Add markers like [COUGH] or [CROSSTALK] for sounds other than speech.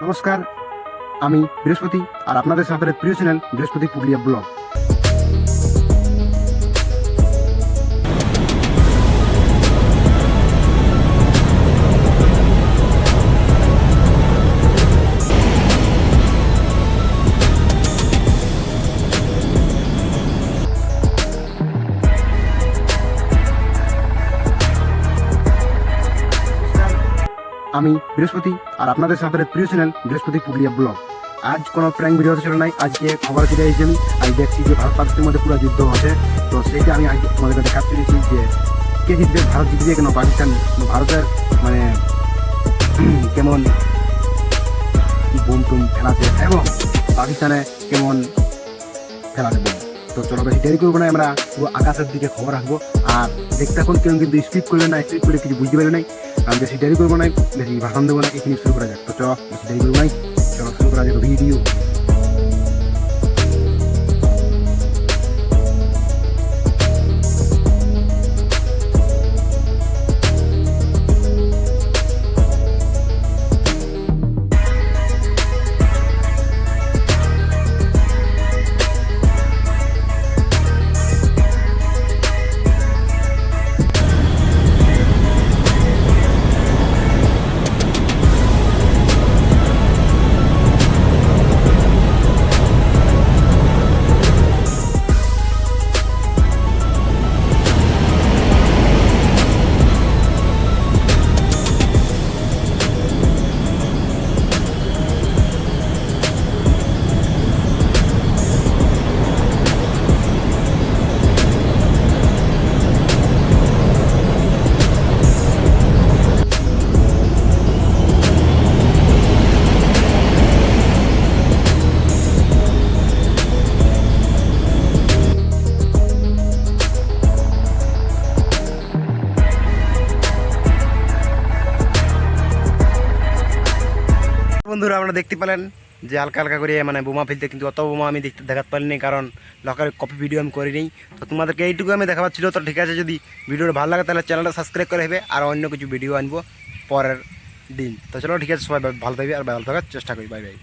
নমস্কার আমি বৃহস্পতি আর আপনাদের সাথে প্রিয় চ্যানেল বৃহস্পতি পুরুলিয়া ব্লগ। আমি বৃহস্পতি আর আপনাদের সাথে প্রিয় চ্যানেল বৃহস্পতি পুরুলিয়া ব্লগ। আজ কোনো প্র্যাঙ্ক ভিডিও হতে ছিল নাই, আজকে খবর ফিরে এসেছি আমি। আজ দেখছি যে ভারত পাকিস্তানের মধ্যে পুরো যুদ্ধ হচ্ছে। তো সেইটা আমি আজ তোমাদের কাছে দেখাতে চলেছি যে কে জিতবে, ভারত জিতবে কেন পাকিস্তান। ভারতের মানে [CLEARS THROAT] কেমন বুম টুম ফেলাছে এবং পাকিস্তানে কেমন ফেলাছে বুম তো চলো বেশি দেরি করব না, আমরা পুরো আকাশের দিকে খবর রাখব। আর দেখতে এখন কেউ কিন্তু স্কিপ করবে না স্কিপ করে কিছু বুঝতে পারবে নাই কারণ বেশি দেরি করব না বেশি ভাষণ দেবো না এখানে শুরু করা যাক। তো চলো বেশি দেরি করব নাই, চলো শুরু করা যাক ভিডিও। বন্ধুরা আপনারা দেখতে পেলেন যে হালকা হালকা করে মানে বোমা ফেলতে কিন্তু অত বোমা আমি দেখতে দেখাতে পারিনি, কারণ লকার কপি ভিডিও আমি করিনি। তো তোমাদেরকে এইটুকু আমি দেখাবার ছিল, তো ঠিক আছে, যদি ভিডিওটা ভালো লাগে তাহলে চ্যানেলটা সাবস্ক্রাইব করে হবে আর অন্য কিছু ভিডিও আনব পরের দিন। তো চলো ঠিক আছে, সবাই ভালো থাকবে, আর ভালো থাকার চেষ্টা করি বাই বাই